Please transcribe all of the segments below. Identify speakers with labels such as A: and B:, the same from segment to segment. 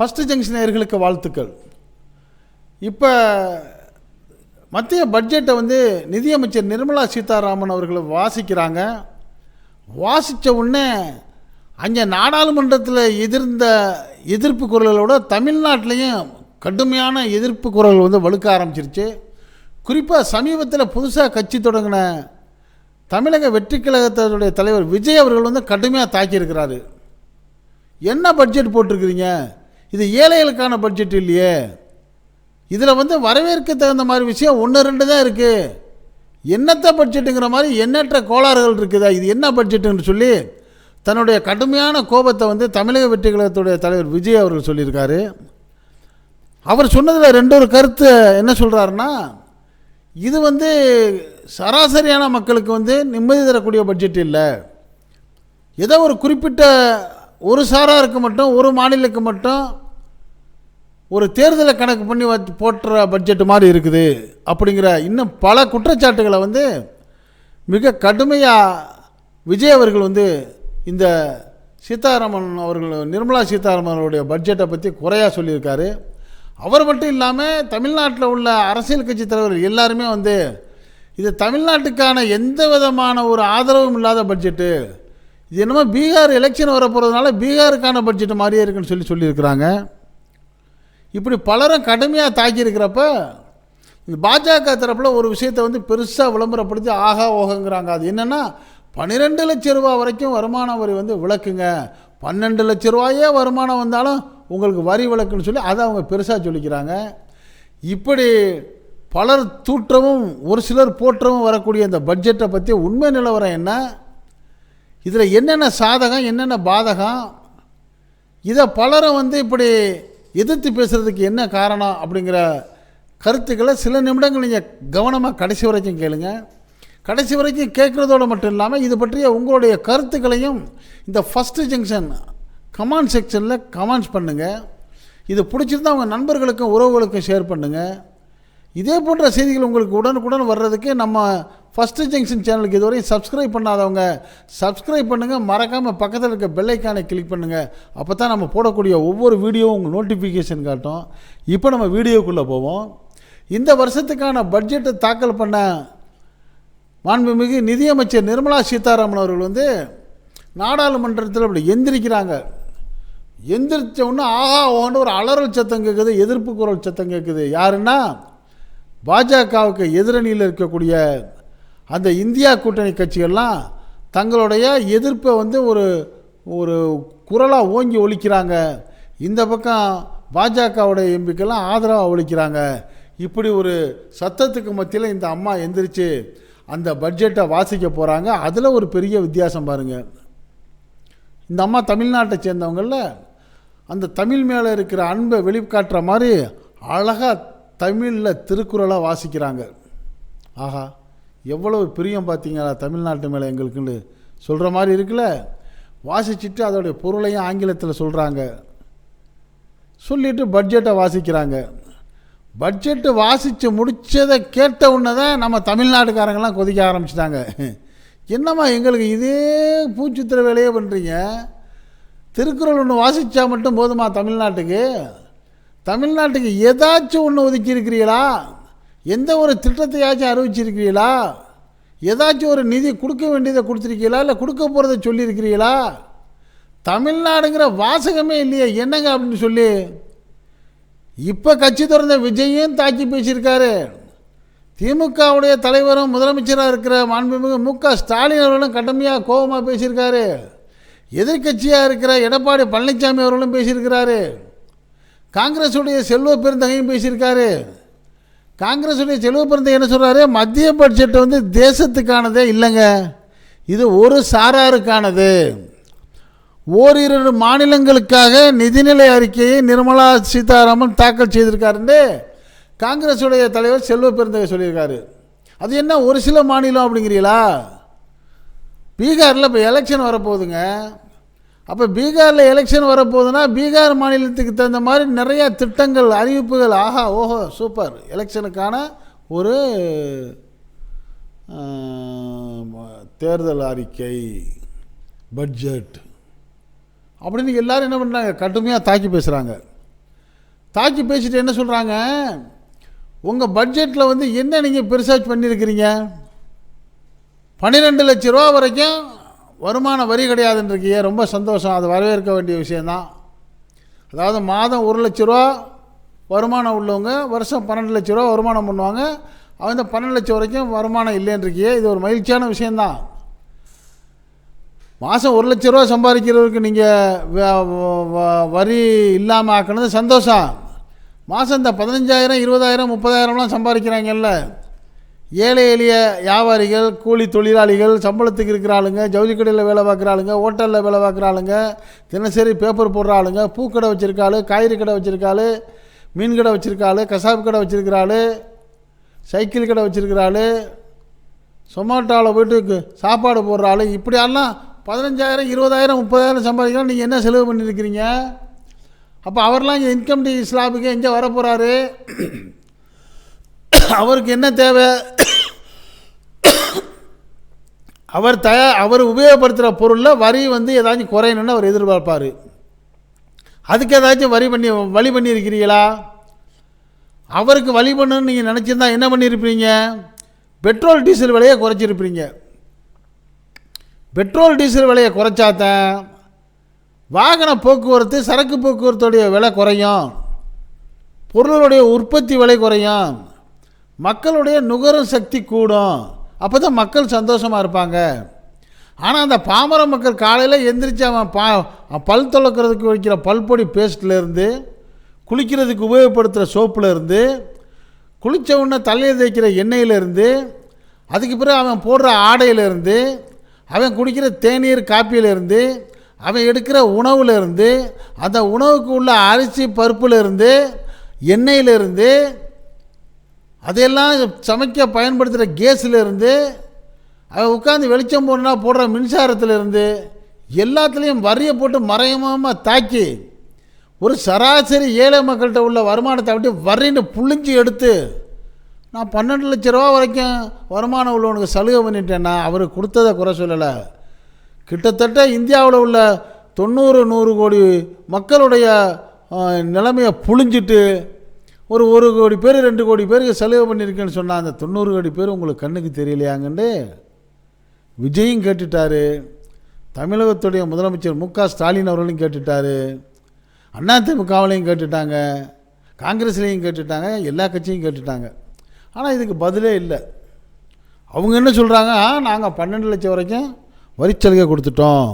A: First junction நேயர்களுக்கு வாழ்த்துக்கள். இப்போ மத்திய பட்ஜெட்டை வந்து நிதியமைச்சர் நிர்மலா சீதாராமன் அவர்கள் வாசிக்கிறாங்க. வாசித்த உடனே அங்கே நாடாளுமன்றத்தில் எதிர்ந்த எதிர்ப்பு குரலோட தமிழ்நாட்டிலையும் கடுமையான எதிர்ப்பு குரல் வந்து வலுக்க ஆரம்பிச்சிருச்சு. குறிப்பாக சமீபத்தில் புதுசாக கட்சி தொடங்கின தமிழக வெற்றி கழகத்தினுடைய தலைவர் விஜய் அவர்கள் வந்து கடுமையாக தாக்கியிருக்கிறாரு. என்ன பட்ஜெட் போட்டிருக்கிறீங்க? இது ஏழைகளுக்கான பட்ஜெட் இல்லையே. இதில் வந்து வரவேற்க தகுந்த மாதிரி விஷயம் ஒன்று ரெண்டு தான் இருக்குது என்னத்த பட்ஜெட்டுங்கிற மாதிரி எண்ணற்ற கோளாறுகள் இருக்குதா? இது என்ன பட்ஜெட்டுன்னு சொல்லி தன்னுடைய கடுமையான கோபத்தை வந்து தமிழக வெற்றி கழகத்துடைய தலைவர் விஜய் அவர்கள் சொல்லியிருக்காரு. அவர் சொன்னதில் ரெண்டு ஒரு கருத்து என்ன சொல்கிறாருன்னா இது வந்து சராசரியான மக்களுக்கு வந்து நிம்மதி தரக்கூடிய பட்ஜெட் இல்லை. ஏதோ ஒரு குறிப்பிட்ட ஒரு சாராருக்கு மட்டும் ஒரு மாநிலத்துக்கு மட்டும் ஒரு தேர்தலை கணக்கு பண்ணி வச்சு போட்டுற பட்ஜெட் மாதிரி இருக்குது அப்படிங்கிற இன்னும் பல குற்றச்சாட்டுகளை வந்து மிக கடுமையாக விஜய் அவர்கள் வந்து இந்த சீதாராமன் அவர்கள் நிர்மலா சீதாராமன் அவருடைய பட்ஜெட்டை பற்றி குறையாக சொல்லியிருக்காரு. அவர் மட்டும் இல்லாமல் தமிழ்நாட்டில் உள்ள அரசியல் கட்சி தலைவர்கள் எல்லாருமே வந்து இது தமிழ்நாட்டுக்கான எந்த விதமான ஒரு ஆதரவும் இல்லாத பட்ஜெட்டு இது என்னமோ பீகார் எலெக்ஷன் வரப்போகிறதுனால பீகாருக்கான பட்ஜெட் மாதிரியே இருக்குன்னு சொல்லி சொல்லியிருக்கிறாங்க. இப்படி பலரும் கடுமையாக தாக்கியிருக்கிறப்ப இந்த பாஜக தரப்பில் ஒரு விஷயத்தை வந்து பெருசாக விளம்பரப்படுத்தி ஆகா ஓகங்கிறாங்க. அது என்னென்னா பன்னிரெண்டு லட்ச ரூபா வரைக்கும் வருமான வரி வந்து விளக்குங்க. பன்னெண்டு லட்ச ரூபாயே வருமானம் வந்தாலும் உங்களுக்கு வரி விளக்குன்னு சொல்லி அதை அவங்க பெருசாக சொல்லிக்கிறாங்க. இப்படி பலர் தூற்றவும் ஒரு சிலர் போற்றவும் வரக்கூடிய இந்த பட்ஜெட்டை பற்றி உண்மை நிலவரம் என்ன? இதில் என்னென்ன சாதகம் என்னென்ன பாதகம்? இதை பலரும் வந்து இப்படி எதிர்த்து பேசுகிறதுக்கு என்ன காரணம் அப்படிங்கிற கருத்துக்களை சில நிமிடங்கள் நீங்கள் கவனமாக கடைசி வரைக்கும் கேளுங்க. கடைசி வரைக்கும் கேட்குறதோடு மட்டும் இல்லாமல் இது பற்றிய உங்களுடைய கருத்துக்களையும் இந்த ஃபஸ்ட்டு ஜங்ஷன் கமெண்ட் செக்ஷனில் கமெண்ட்ஸ் பண்ணுங்கள் இது பிடிச்சிருந்தா உங்கள் நண்பர்களுக்கும் உறவுகளுக்கும் ஷேர் பண்ணுங்கள் இதே போன்ற செய்திகள் உங்களுக்கு உடனுக்குடன் வர்றதுக்கு நம்ம ஃபஸ்ட்டு ஜங்ஷன் சேனலுக்கு இதுவரையும் சப்ஸ்கிரைப் பண்ணாதவங்க சப்ஸ்கிரைப் பண்ணுங்கள் மறக்காமல் பக்கத்தில் இருக்க பெல்லைக்கானை கிளிக் பண்ணுங்கள் அப்போ தான் நம்ம போடக்கூடிய ஒவ்வொரு வீடியோவும் உங்கள் நோட்டிஃபிகேஷன் காட்டும். இப்போ நம்ம வீடியோக்குள்ளே போவோம். இந்த வருஷத்துக்கான பட்ஜெட்டை தாக்கல் பண்ண மாண்புமிகு நிதியமைச்சர் நிர்மலா சீதாராமன் அவர்கள் வந்து நாடாளுமன்றத்தில் அப்படி எந்திரிக்கிறாங்க. எந்திரிச்ச உடனே ஆஹா ஓன்னு ஒரு அலறல் சத்தம் கேட்குது எதிர்ப்பு குரல் சத்தம் கேட்குது யாருன்னா பாஜகவுக்கு எதிரணியில் இருக்கக்கூடிய அந்த இந்தியா கூட்டணி கட்சிகள்லாம் தங்களுடைய எதிர்ப்பை வந்து ஒரு ஒரு குரலாக ஓங்கி ஒழிக்கிறாங்க இந்த பக்கம் பாஜகவுடைய எம்பிக்கெல்லாம் ஆதரவாக ஒழிக்கிறாங்க இப்படி ஒரு சத்தத்துக்கு மத்தியில் இந்த அம்மா எந்திரிச்சு அந்த பட்ஜெட்டை வாசிக்க போகிறாங்க அதில் ஒரு பெரிய வித்தியாசம் பாருங்கள் இந்த அம்மா தமிழ்நாட்டை சேர்ந்தவங்களில் அந்த தமிழ் மேலே இருக்கிற அன்பை வெளிக்காட்டுற மாதிரி அழகாக தமிழில் திருக்குறளாக வாசிக்கிறாங்க. ஆஹா எவ்வளவு பிரியம் பார்த்தீங்களா தமிழ்நாட்டு மேலே எங்களுக்குன்னு. சொல்கிற மாதிரி இருக்குல்ல? வாசிச்சுட்டு அதோடைய பொருளையும் ஆங்கிலத்தில் சொல்கிறாங்க சொல்லிட்டு பட்ஜெட்டை வாசிக்கிறாங்க. பட்ஜெட்டு வாசித்து முடித்ததை கேட்ட உடனே தான் நம்ம தமிழ்நாட்டுக்காரங்கெல்லாம் கொதிக்க ஆரம்பிச்சிட்டாங்க. என்னம்மா எங்களுக்கு இதே பூச்சித்திர வேலையே பண்ணுறீங்க திருக்குறள் ஒன்று வாசித்தா மட்டும் போதுமா தமிழ்நாட்டுக்கு? தமிழ்நாட்டுக்கு ஏதாச்சும் ஒன்று ஒதுக்கியிருக்கிறீங்களா எந்த ஒரு திட்டத்தையாச்சும் அறிவிச்சிருக்கிறீங்களா ஏதாச்சும் ஒரு நிதி கொடுக்க வேண்டியதை கொடுத்துருக்கீங்களா இல்லை கொடுக்க போகிறத சொல்லியிருக்கிறீங்களா தமிழ்நாடுங்கிற வாசகமே இல்லையே என்னங்க அப்படின்னு சொல்லி இப்போ கட்சி திறந்த விஜயும் தாக்கி பேசியிருக்காரு. திமுகவுடைய தலைவரும் முதலமைச்சராக இருக்கிற மாண்புமிகு மு க ஸ்டாலின் அவர்களும் கடுமையாக கோபமாக பேசியிருக்காரு. எதிர்க்கட்சியாக இருக்கிற எடப்பாடி பழனிசாமி அவர்களும் பேசியிருக்கிறாரு. காங்கிரஸுடைய செல்வ பெருந்தகையும் பேசியிருக்காரு. காங்கிரஸுடைய செல்வ பெருந்தகை என்ன சொல்கிறாரு மத்திய பட்ஜெட் வந்து தேசத்துக்கானதே இல்லைங்க. இது ஒரு சாராருக்கானது. ஓரிரு மாநிலங்களுக்காக நிதிநிலை அறிக்கையை நிர்மலா சீதாராமன் தாக்கல் செய்திருக்காருன்னு காங்கிரஸுடைய தலைவர் செல்வ பெருந்தகை சொல்லியிருக்காரு. அது என்ன ஒரு சில மாநிலம் அப்படிங்கிறீங்களா? பீகாரில் இப்போ எலெக்ஷன் வரப்போகுதுங்க. அப்போ பீகாரில் எலெக்ஷன் வரப்போகுதுன்னா பீகார் மாநிலத்துக்கு தகுந்த மாதிரி நிறையா திட்டங்கள் அறிவிப்புகள் ஆஹா ஓஹோ சூப்பர். எலெக்ஷனுக்கான ஒரு தேர்தல் அறிக்கை பட்ஜெட் அப்படின்னு எல்லாரும் என்ன பண்ணுறாங்க கடுமையாக தாக்கி பேசுகிறாங்க தாக்கி பேசிட்டு என்ன சொல்கிறாங்க உங்கள் பட்ஜெட்டில் வந்து என்ன நீங்கள் பெருசாக பண்ணியிருக்கிறீங்க பன்னிரெண்டு லட்ச ரூபா வரைக்கும் வருமான வரி கிடையாதுன்றீங்க ரொம்ப சந்தோஷம். அது வரவேற்க வேண்டிய விஷயந்தான் அதாவது மாதம் ஒரு லட்ச ரூபா வருமானம் உள்ளவங்க வருஷம் பன்னெண்டு லட்ச ரூபா வருமானம் பண்ணுவாங்க. அந்த பன்னெண்டு லட்சம் வரைக்கும் வருமானம் இல்லைன்றிருக்கியே இது ஒரு மகிழ்ச்சியான விஷயந்தான் மாதம் ஒரு லட்ச ரூபா சம்பாதிக்கிறவருக்கு நீங்கள் வரி இல்லாமல் ஆக்கினது சந்தோஷம். மாதம் இந்த பதினஞ்சாயிரம் இருபதாயிரம் முப்பதாயிரம்லாம் சம்பாதிக்கிறாங்கல்ல. ஏழை எளிய வியாபாரிகள் கூலி தொழிலாளிகள் சம்பளத்துக்கு இருக்கிற ஆளுங்க ஜவுளி கடையில் வேலை பார்க்குற ஆளுங்க ஹோட்டலில் வேலை பார்க்குற ஆளுங்க தினசரி பேப்பர் போடுற ஆளுங்க பூக்கடை வச்சுருக்காள் காய்கறி கடை வச்சுருக்காள் மீன் கடை வச்சுருக்காள் கசாப்பு கடை வச்சுருக்கிறாள் சைக்கிள் கடை வச்சுருக்கிறாள் சொமாட்டோவில் போயிட்டு சாப்பாடு போடுற ஆள் இப்படியெல்லாம் பதினஞ்சாயிரம் இருபதாயிரம் முப்பதாயிரம் சம்பாதிக்கலாம் நீங்கள் என்ன செலவு பண்ணியிருக்கிறீங்க அப்போ அவர்லாம் இங்கே இன்கம் டி ஸ்லாபுக்கு எங்கே வரப்போகிறாரு அவருக்கு என்ன தேவை? அவர் தயா அவர் உபயோகப்படுத்துகிற பொருளில் வரி வந்து ஏதாச்சும் குறையணும்னு அவர் எதிர்பார்ப்பார். அதுக்கு ஏதாச்சும் வரி பண்ணி வழி பண்ணியிருக்கிறீங்களா? அவருக்கு வழி பண்ணணும்னு நீங்கள் நினச்சிருந்தா என்ன பண்ணியிருப்பீங்க? பெட்ரோல் டீசல் விலையை குறைச்சிருப்பீங்க. பெட்ரோல் டீசல் விலையை குறைச்சாதான் வாகன போக்குவரத்து சரக்கு போக்குவரத்துடைய விலை குறையும். பொருளுடைய உற்பத்தி விலை குறையும். மக்களுடைய நுகரும் சக்தி கூடும். அப்போ தான் மக்கள் சந்தோஷமாக இருப்பாங்க. ஆனால் அந்த பாமர மக்கள் காலையில் எந்திரிச்சு அவன் பா பல் துளக்கிறதுக்கு வைக்கிற பல்பொடி பேஸ்ட்லேருந்து குளிக்கிறதுக்கு உபயோகப்படுத்துகிற சோப்புலேருந்து குளித்த உடனே தலையை தேய்க்கிற எண்ணெயிலேருந்து அதுக்கு பிறகு அவன் போடுற ஆடையிலேருந்து அவன் குடிக்கிற தேநீர் காப்பியிலேருந்து அவன் எடுக்கிற உணவுலேருந்து அந்த உணவுக்கு உள்ள அரிசி பருப்புலேருந்து எண்ணெயிலேருந்து அதையெல்லாம் சமைக்க பயன்படுத்துகிற கேஸிலேருந்து அவன் உட்காந்து வெளிச்சம் போடனா போடுற மின்சாரத்திலேருந்து எல்லாத்துலேயும் வரியை போட்டு மறைமுகமாக தாக்கி ஒரு சராசரி ஏழை மக்கள்கிட்ட உள்ள வருமானத்தை விட்டு வரின்னு புழிஞ்சு எடுத்து நான் பன்னெண்டு லட்ச ரூபா வரைக்கும் வருமானம் உள்ளவனுக்கு சலுகை பண்ணிட்டேன்னா அவர் கொடுத்ததை குறை சொல்லலை. கிட்டத்தட்ட இந்தியாவில் உள்ள தொண்ணூறு நூறு கோடி மக்களுடைய நிலைமையை புழிஞ்சிட்டு ஒரு ஒரு கோடி பேர் ரெண்டு கோடி பேருக்கு செலவு பண்ணியிருக்கேன்னு சொன்னால் அந்த தொண்ணூறு கோடி பேர் உங்களுக்கு கண்ணுக்கு தெரியலையாங்கன்னு விஜயும் கேட்டுட்டாரு. தமிழகத்துடைய முதலமைச்சர் மு க ஸ்டாலின் அவர்களும் கேட்டுட்டாரு. அதிமுகவிலையும் கேட்டுட்டாங்க. காங்கிரஸ்லேயும் கேட்டுட்டாங்க. எல்லா கட்சியும் கேட்டுட்டாங்க. ஆனால் இதுக்கு பதிலே இல்லை. அவங்க என்ன சொல்கிறாங்க நாங்கள் பன்னெண்டு லட்சம் வரைக்கும் வரிச்சலுகை கொடுத்துட்டோம்.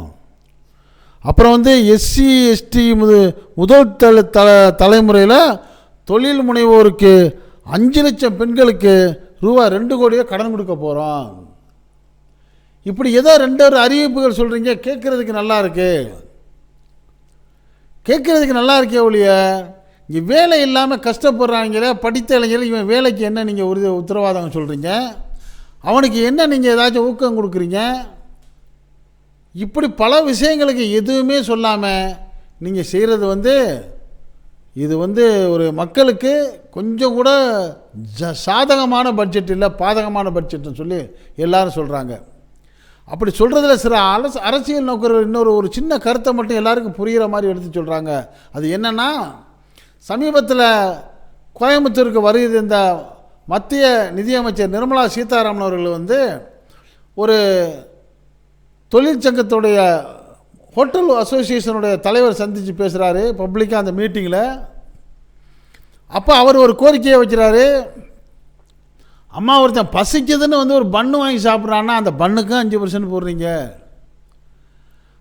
A: அப்புறம் வந்து எஸ்சி எஸ்டி முது முதல் தலை தல தலைமுறையில் தொழில் முனைவோருக்கு அஞ்சு லட்சம் பெண்களுக்கு ரூபா ரெண்டு கோடியோ கடன் கொடுக்க போகிறோம் இப்படி ஏதோ ரெண்டு அறிவிப்புகள் சொல்கிறீங்க கேட்குறதுக்கு நல்லா இருக்கு. கேட்குறதுக்கு நல்லா இருக்கே ஒழிய இங்கே வேலை இல்லாமல் கஷ்டப்படுறாங்களே படித்த இளைஞர்கள் இவன் வேலைக்கு என்ன நீங்கள் உறுதி உத்தரவாதம் சொல்கிறீங்க அவனுக்கு என்ன நீங்கள் ஏதாச்சும் ஊக்கம் கொடுக்குறீங்க? இப்படி பல விஷயங்களுக்கு எதுவுமே சொல்லாமல் நீங்கள் செய்கிறது வந்து இது வந்து ஒரு மக்களுக்கு கொஞ்சம் கூட ஜ சாதகமான பட்ஜெட் இல்லை பாதகமான பட்ஜெட்னு சொல்லி எல்லாரும் சொல்கிறாங்க அப்படி சொல்கிறதுல சில அரசு அரசியல் நோக்கர்கள் இன்னொரு ஒரு சின்ன கருத்தை மட்டும் எல்லாருக்கும் புரிகிற மாதிரி எடுத்து சொல்கிறாங்க அது என்னென்னா சமீபத்தில் கோயம்புத்தூருக்கு வருகிறது இந்த மத்திய நிதியமைச்சர் நிர்மலா சீதாராமன் அவர்கள் வந்து ஒரு தொழிற்சங்கத்துடைய ஹோட்டல் அசோசியேஷனுடைய தலைவர் சந்தித்து பேசுகிறாரு பப்ளிக்காக அந்த மீட்டிங்கில் அப்போ அவர் ஒரு கோரிக்கையை வைக்கிறாரு. அம்மா ஒருத்தன் பசிக்குதுன்னு வந்து ஒரு பன்னு வாங்கி சாப்பிட்றான்னா அந்த பண்ணுக்கும் அஞ்சு பர்சன்ட் போடுறீங்க.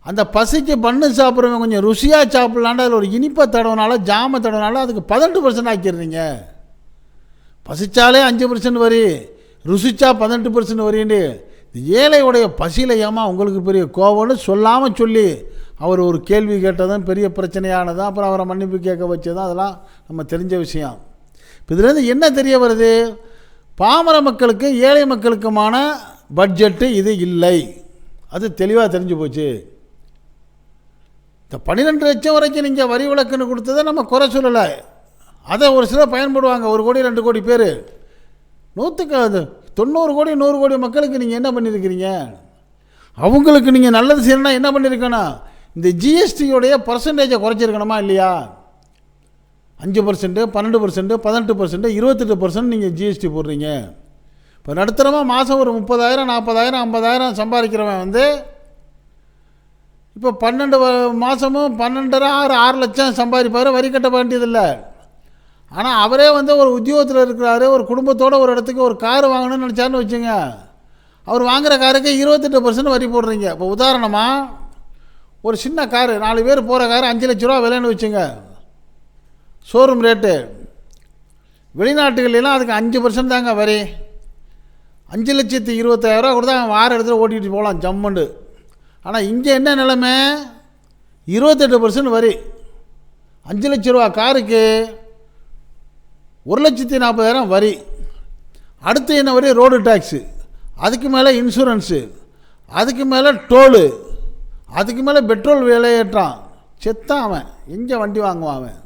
A: அந்த பசிக்கு பண்ணு சாப்பிட்றவங்க கொஞ்சம் ருசியாக சாப்பிட்லான்ட்டு அதில் ஒரு இனிப்பை தடவினால ஜாம தடவினால அதுக்கு பதினெட்டு பர்சன்ட் ஆக்கிடுறீங்க. பசிச்சாலே அஞ்சு பர்சன்ட் வரி ருசிச்சா பதினெட்டு பர்சன்ட் வரின்னு ஏழையுடைய பசியிலையாமா உங்களுக்கு பெரிய கோவம்னு சொல்லாமல் சொல்லி அவர் ஒரு கேள்வி கேட்டதும் பெரிய பிரச்சனையானதும் அப்புறம் அவரை மன்னிப்பு கேட்க வச்சதும் அதெல்லாம் நம்ம தெரிஞ்ச விஷயம். இப்போ இதுலேருந்து என்ன தெரிய வருது? பாமர மக்களுக்கு ஏழை மக்களுக்குமான பட்ஜெட்டு இது இல்லை. அது தெளிவாக தெரிஞ்சு போச்சு. இந்த பன்னிரெண்டு லட்சம் வரைக்கும் நீங்கள் வரி விளக்குன்னு கொடுத்ததை நம்ம குறை சொல்லலை. அதை ஒரு சிலர் பயன்படுவாங்க ஒரு கோடி ரெண்டு கோடி பேர். நூற்றுக்கு அது தொண்ணூறு கோடி நூறு கோடி மக்களுக்கு நீங்கள் என்ன பண்ணியிருக்கிறீங்க அவங்களுக்கு நீங்கள் நல்லது செய்யணும்னா என்ன பண்ணியிருக்கணும் இந்த ஜிஎஸ்டியோடைய பர்சன்டேஜை குறைச்சிருக்கணுமா இல்லையா? அஞ்சு பர்சன்ட்டு பன்னெண்டு பர்சன்ட்டு பதினெட்டு பர்சன்ட்டு இருபத்தெட்டு பர்சன்ட் நீங்கள் ஜிஎஸ்டி போடுறீங்க. இப்போ நடுத்தரமாக மாதம் ஒரு முப்பதாயிரம் நாற்பதாயிரம் ஐம்பதாயிரம் சம்பாதிக்கிறவன் வந்து இப்போ பன்னெண்டு மாதமும் பன்னெண்டரை ஆறு ஆறு லட்சம் சம்பாதிப்பார் வரி கட்ட வேண்டியதில்லை. ஆனால் அவரே வந்து ஒரு உத்தியோகத்தில் இருக்கிறாரு ஒரு குடும்பத்தோடு ஒரு இடத்துக்கு ஒரு கார் வாங்கணும்னு நினச்சாருன்னு வச்சுங்க. அவர் வாங்குற காருக்கு இருபத்தெட்டு பர்சன்ட் வரி போடுறீங்க. இப்போ உதாரணமாக ஒரு சின்ன காரு நாலு பேர் போகிற காரு அஞ்சு லட்ச ரூபா விலைன்னு வச்சுங்க. ஷோரூம் ரேட்டு வெளிநாட்டுகள்லாம் அதுக்கு அஞ்சு பர்சன்ட் தாங்க வரி. அஞ்சு லட்சத்து இருபத்தாயிரரூவா கூட தான் வார இடத்துல ஓட்டிகிட்டு போகலாம் ஜம்முண்டு ஆனால் இங்கே என்ன நிலைமை? இருபத்தெட்டு பர்சன்ட் வரி. அஞ்சு லட்ச ரூபா காருக்கு ஒரு லட்சத்தி நாற்பதாயிரம் வரி. அடுத்து என்ன வரி? ரோடு டேக்ஸு அதுக்கு மேலே இன்சூரன்ஸு அதுக்கு மேலே டோலு அதுக்கு மேலே பெட்ரோல் விலையேற்றான். செத்தான் அவன். எங்கே வண்டி வாங்குவான் அவன்?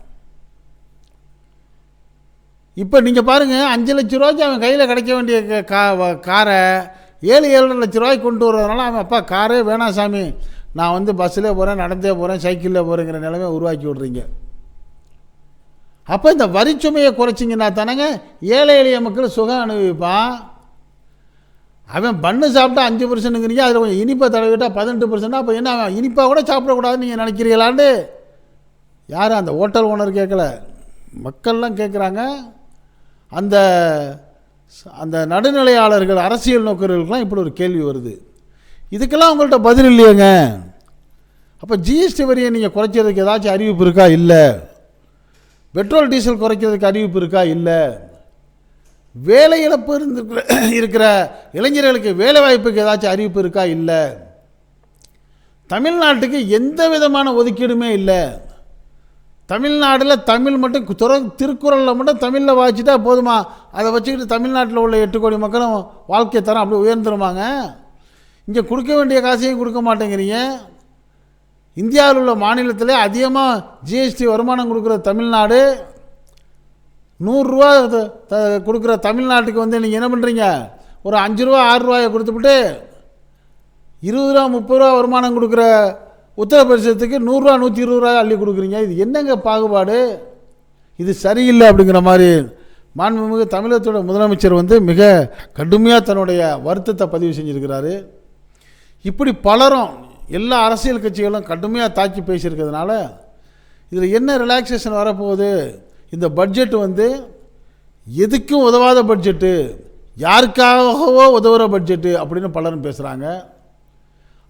A: இப்போ நீங்கள் பாருங்கள் அஞ்சு லட்ச ரூபாய்க்கு அவன் கையில் கிடைக்க வேண்டிய கா காரை ஏழு ஏழரை லட்ச ரூபாய்க்கு கொண்டு வர்றதுனால அவன் அப்பா காரே வேணாம் சாமி. நான் வந்து பஸ்ஸில் போகிறேன் நடந்தே போகிறேன் சைக்கிளில் போகிறேங்கிற நிலைமை உருவாக்கி விட்றீங்க. அப்போ இந்த வரிச்சுமையை குறைச்சிங்கன்னா தானேங்க? ஏழை எளிய மக்கள் சுகம் அனுபவிப்பான். அவன் பண்ணு சாப்பிட்டா அஞ்சு பர்சன்ட்டுங்கிறீங்க அதில் கொஞ்சம் இனிப்பை தடவிட்டா பதினெட்டு பர்சன்ட் அப்போ என்ன அவன் இனிப்பாக கூட சாப்பிடக்கூடாதுன்னு நீங்கள் நினைக்கிறீங்களாண்டு? யாரும் அந்த ஹோட்டல் ஓனர் கேட்கல? மக்கள்லாம் கேட்குறாங்க. அந்த அந்த நடுநிலையாளர்கள் அரசியல் நோக்கர்களுக்கெல்லாம் இப்படி ஒரு கேள்வி வருது. இதுக்கெல்லாம் உங்கள்கிட்ட பதில் இல்லையேங்க. அப்போ ஜிஎஸ்டி வரியை நீங்கள் குறைச்சதுக்கு ஏதாச்சும் அறிவிப்பு இருக்கா? இல்லை. பெட்ரோல் டீசல் குறைக்கிறதுக்கு அறிவிப்பு இருக்கா? இல்லை. வேலை இழப்பு இருந்திருக்கிற இருக்கிற இளைஞர்களுக்கு வேலை வாய்ப்புக்கு ஏதாச்சும் அறிவிப்பு இருக்கா? இல்லை. தமிழ்நாட்டுக்கு எந்த விதமான ஒதுக்கீடுமே இல்லை. தமிழ்நாட்டில் தமிழ் மட்டும் துற திருக்குறளில் மட்டும் தமிழில் வாசிட்டா போதுமா? அதை வச்சுக்கிட்டு தமிழ்நாட்டில் உள்ள எட்டு கோடி மக்களும் வாழ்க்கை தரம் அப்படி உயர்ந்துருமாங்க? இங்கே கொடுக்க வேண்டிய காசையும் கொடுக்க மாட்டேங்கிறீங்க. இந்தியாவில் உள்ள மாநிலத்திலே அதிகமாக ஜிஎஸ்டி வருமானம் கொடுக்குற தமிழ்நாடு நூறுரூவா த- த- கொடுக்குற தமிழ்நாட்டுக்கு வந்து நீங்கள் என்ன பண்ணுறீங்க ஒரு அஞ்சு ரூபா ஆறு ரூபாயை கொடுத்துவிட்டு இருபது ரூபா முப்பது ரூபா வருமானம் கொடுக்குற உத்தரப்பிரதேசத்துக்கு நூறுரூவா நூற்றி இருபது ரூபாய் அள்ளி கொடுக்குறீங்க. இது என்னங்க பாகுபாடு? இது சரியில்லை அப்படிங்கிற மாதிரி மாண்புமிகு தமிழகத்தோட முதலமைச்சர் வந்து மிக கடுமையாக தன்னுடைய வருத்தத்தை பதிவு செஞ்சுருக்கிறாரு. இப்படி பலரும் எல்லா அரசியல் கட்சிகளும் கடுமையாக தாக்கி பேசியிருக்கிறதுனால இதில் என்ன ரிலாக்ஸேஷன் வரப்போகுது? இந்த பட்ஜெட் வந்து எதுக்கும் உதவாத பட்ஜெட்டு யாருக்காகவோ உதவுற பட்ஜெட்டு அப்படின்னு பலரும் பேசுகிறாங்க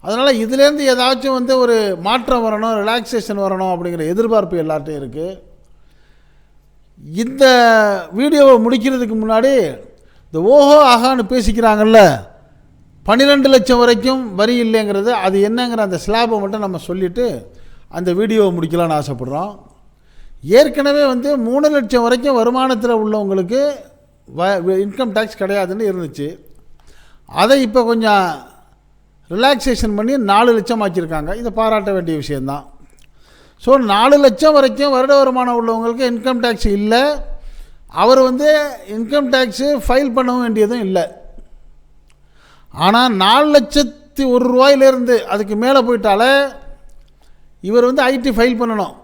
A: அதனால் இதுலேருந்து ஏதாச்சும் வந்து ஒரு மாற்றம் வரணும் ரிலாக்ஸேஷன் வரணும் அப்படிங்கிற எதிர்பார்ப்பு எல்லார்ட்டையும் இருக்குது இந்த வீடியோவை முடிக்கிறதுக்கு முன்னாடி இந்த ஓஹோ ஆகான்னு பேசிக்கிறாங்கல்ல பன்னிரெண்டு லட்சம் வரைக்கும் வரி இல்லைங்கிறது அது என்னங்கிற அந்த ஸ்லாபை மட்டும் நம்ம சொல்லிவிட்டு அந்த வீடியோவை முடிக்கலாம்னு ஆசைப்படுறோம். ஏற்கனவே வந்து மூணு லட்சம் வரைக்கும் வருமானத்தில் உள்ளவங்களுக்கு வ இன்கம் டேக்ஸ் கிடையாதுன்னு இருந்துச்சு. அதை இப்போ கொஞ்சம் ரிலாக்ஸேஷன் பண்ணி நாலு லட்சம் ஆக்கியிருக்காங்க. இதை பாராட்ட வேண்டிய விஷயந்தான் ஸோ நாலு லட்சம் வரைக்கும் வருட வருமானம் உள்ளவங்களுக்கு இன்கம் டேக்ஸ் இல்லை. அவர் வந்து இன்கம் டேக்ஸு ஃபைல் பண்ண வேண்டியதும் இல்லை. ஆனால் நாலு லட்சத்தி ஒரு ரூபாயிலேருந்து அதுக்கு மேலே போயிட்டாலே இவர் வந்து ஐடி ஃபைல் பண்ணணும்.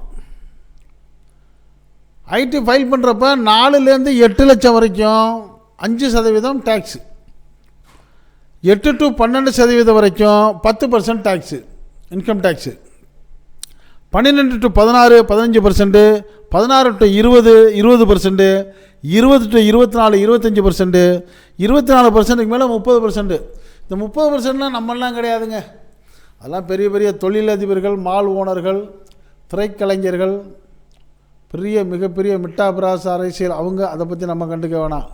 A: ஐடி ஃபைல் பண்ணுறப்ப நாலுலேருந்து எட்டு லட்சம் வரைக்கும் அஞ்சு சதவீதம் டேக்ஸு எட்டு டு பன்னெண்டு சதவீதம் வரைக்கும் பத்து பர்சன்ட் டேக்ஸு இன்கம் டேக்ஸு பன்னிரெண்டு டு பதினாறு பதினஞ்சு பர்சன்ட்டு பதினாறு டு இருபது இருபது பர்சன்ட்டு இருபது டு இருபத்தி நாலு இருபத்தஞ்சி பர்சன்ட்டு இருபத்தி நாலு பர்சன்ட்டுக்கு மேலே முப்பது பர்சன்ட்டு இந்த முப்பது பர்சன்ட்லாம் நம்மளாம் கிடையாதுங்க. அதெல்லாம் பெரிய பெரிய தொழிலதிபர்கள் மால் ஓனர்கள் திரைக்கலைஞர்கள் பெரிய மிகப்பெரிய மிட்டாபிராச அரசியல் அவங்க அதை பற்றி நம்ம கண்டுக்க வேணாம்.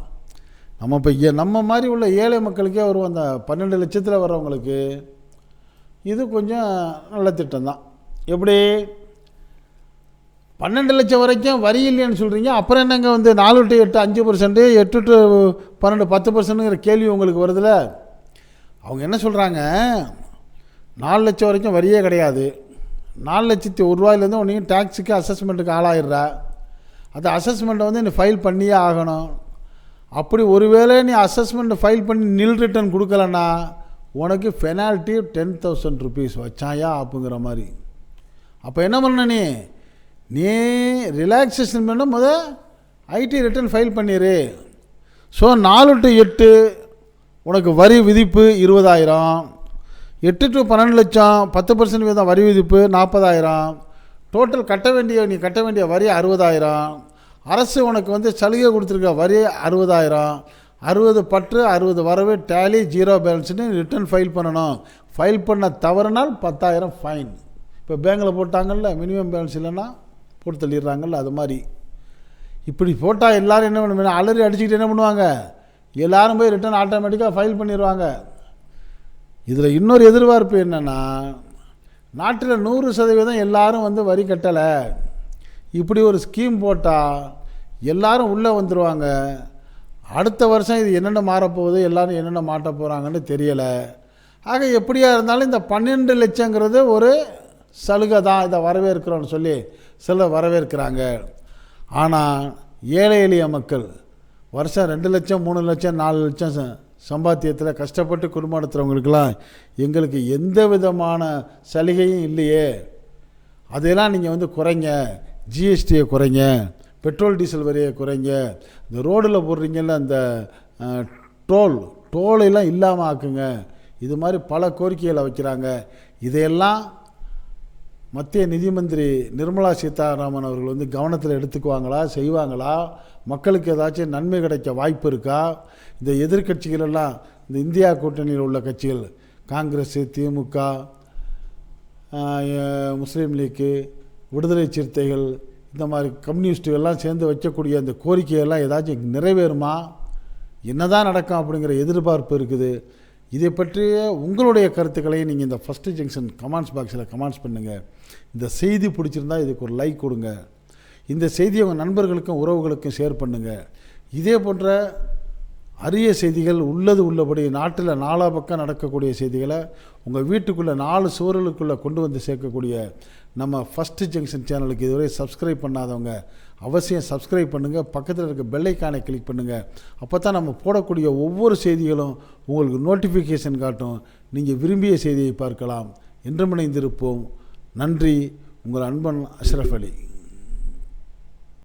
A: நம்ம இப்போ ஏ நம்ம மாதிரி உள்ள ஏழை மக்களுக்கே வரும் அந்த பன்னெண்டு லட்சத்தில் வர்றவங்களுக்கு இது கொஞ்சம் நல்ல திட்டம் தான். எப்படி? பன்னெண்டு லட்சம் வரைக்கும் வரி இல்லைன்னு சொல்கிறீங்க அப்புறம் என்னங்க வந்து நாலு டு எட்டு அஞ்சு பர்சன்ட்டு எட்டு டு பன்னெண்டு பத்து பர்சன்ட்டுங்கிற கேள்வி உங்களுக்கு வருதுல்ல அவங்க என்ன சொல்கிறாங்க நாலு லட்சம் வரைக்கும் வரியே கிடையாது. நாலு லட்சத்தி ஒரு ரூபாயிலேருந்து ஒன்றையும் டேக்ஸுக்கு அசஸ்மெண்ட்டுக்கு ஆளாயிடுறா. அந்த அசஸ்மெண்ட்டை வந்து நீ ஃபைல் பண்ணியே ஆகணும். அப்படி ஒருவேளை நீ அசஸ்மெண்ட் ஃபைல் பண்ணி நில் ரிட்டர்ன் கொடுக்கலன்னா உனக்கு பெனால்ட்டி டென் தௌசண்ட் ருபீஸ் வச்சாயா அப்படிங்கிற மாதிரி. அப்போ என்ன பண்ண நீ? நீ ரிலாக்ஸேஷன் பண்ண முத ஐடி ரிட்டர்ன் ஃபைல் பண்ணிடு ஸோ நாலு டு எட்டு உனக்கு வரி விதிப்பு இருபதாயிரம். எட்டு டு பன்னெண்டு லட்சம் பத்து பர்சன்ட் வீதம் வரி விதிப்பு நாற்பதாயிரம் டோட்டல் கட்ட வேண்டிய நீ கட்ட வேண்டிய வரி அறுபதாயிரம். அரசு உனக்கு வந்து சலுகை கொடுத்துருக்க வரி அறுபதாயிரம். அறுபது பற்று அறுபது வரவு டேலி ஜீரோ பேலன்ஸ்னு ரிட்டர்ன் ஃபைல் பண்ணணும். ஃபைல் பண்ண தவறுனால் பத்தாயிரம் ஃபைன் இப்போ பேங்கில் போட்டாங்கல்ல மினிமம் பேலன்ஸ் இல்லைன்னா போட்டு தள்ளிடுறாங்கல்ல அது மாதிரி. இப்படி போட்டால் எல்லோரும் என்ன பண்ணுவாங்க அலறி அடிச்சுக்கிட்டு என்ன பண்ணுவாங்க? எல்லோரும் போய் ரிட்டர்ன் ஆட்டோமேட்டிக்காக ஃபைல் பண்ணிடுவாங்க. இதில் இன்னொரு எதிர்பார்ப்பு என்னென்னா நாட்டில் நூறு சதவீதம் எல்லாரும் வந்து வரி கட்டலை. இப்படி ஒரு ஸ்கீம் போட்டால் எல்லாரும் உள்ளே வந்துடுவாங்க அடுத்த வருஷம் இது என்னென்ன மாறப்போகுது எல்லோரும் என்னென்ன மாட்ட போகிறாங்கன்னு தெரியலை. ஆக எப்படியாக இருந்தாலும் இந்த பன்னெண்டு லட்சங்கிறது ஒரு சலுகை தான் இதை வரவேற்கிறோன்னு சொல்லி சிலர் வரவேற்கிறாங்க. ஆனால் ஏழை எளிய மக்கள் வருஷம் ரெண்டு லட்சம் மூணு லட்சம் நாலு லட்சம் ச- சம்பாத்தியத்தில் கஷ்டப்பட்டு குடும்பம் நடத்துகிறவங்களுக்கெல்லாம் எங்களுக்கு எந்த விதமான சலுகையும் இல்லையே. அதையெல்லாம் நீங்கள் வந்து குறைங்க. ஜிஎஸ்டியை குறைங்க. பெட்ரோல் டீசல் வரியை குறைங்க. இந்த ரோடில் போடுறீங்கல்ல அந்த டோல் டோலெல்லாம் இல்லாமல் ஆக்குங்க. இது மாதிரி பல கோரிக்கைகளை வைக்கிறாங்க. இதையெல்லாம் மத்திய நிதி மந்திரி நிர்மலா சீதாராமன் அவர்கள் வந்து கவனத்தில் எடுத்துக்குவாங்களா செய்வாங்களா? மக்களுக்கு ஏதாச்சும் நன்மை கிடைக்க வாய்ப்பு இருக்கா? இந்த எதிர்கட்சிகள் எல்லாம் இந்த இந்தியா கூட்டணியில் உள்ள கட்சிகள் காங்கிரஸ் திமுக முஸ்லீம் லீக்கு விடுதலை சிறுத்தைகள் இந்த மாதிரி கம்யூனிஸ்ட்டுகள்லாம் சேர்ந்து வைக்கக்கூடிய அந்த கோரிக்கையெல்லாம் ஏதாச்சும் நிறைவேறுமா? என்னதான் நடக்கும் அப்படிங்கிற எதிர்பார்ப்பு இருக்குது. இதை பற்றிய உங்களுடைய கருத்துக்களை நீங்கள் இந்த ஃபஸ்ட்டு ஜங்ஷன் கமெண்ட்ஸ் பாக்ஸில் கமெண்ட்ஸ் பண்ணுங்கள் இந்த செய்தி பிடிச்சிருந்தா இதுக்கு ஒரு லைக் கொடுங்க. இந்த செய்தியை உங்கள் நண்பர்களுக்கும் உறவுகளுக்கும் ஷேர் பண்ணுங்கள் இதே போன்ற அரிய செய்திகள் உள்ளது உள்ளபடி நாட்டில் நாலா பக்கம் நடக்கக்கூடிய செய்திகளை உங்கள் வீட்டுக்குள்ளே நாலு சுவர்களுக்குள்ளே கொண்டு வந்து சேர்க்கக்கூடிய நம்ம ஃபஸ்ட்டு ஜங்ஷன் சேனலுக்கு இதுவரை சப்ஸ்கிரைப் பண்ணாதவங்க அவசியம் சப்ஸ்கிரைப் பண்ணுங்கள் பக்கத்தில் இருக்க பெல்லைக்கானை கிளிக் பண்ணுங்கள் அப்போ தான் நம்ம போடக்கூடிய ஒவ்வொரு செய்திகளும் உங்களுக்கு நோட்டிஃபிகேஷன் காட்டும். நீங்கள் விரும்பிய செய்தியை பார்க்கலாம். என்றும் இணைந்திருப்போம். நன்றி. உங்கள் அன்பன் அஷ்ரஃப் அலி.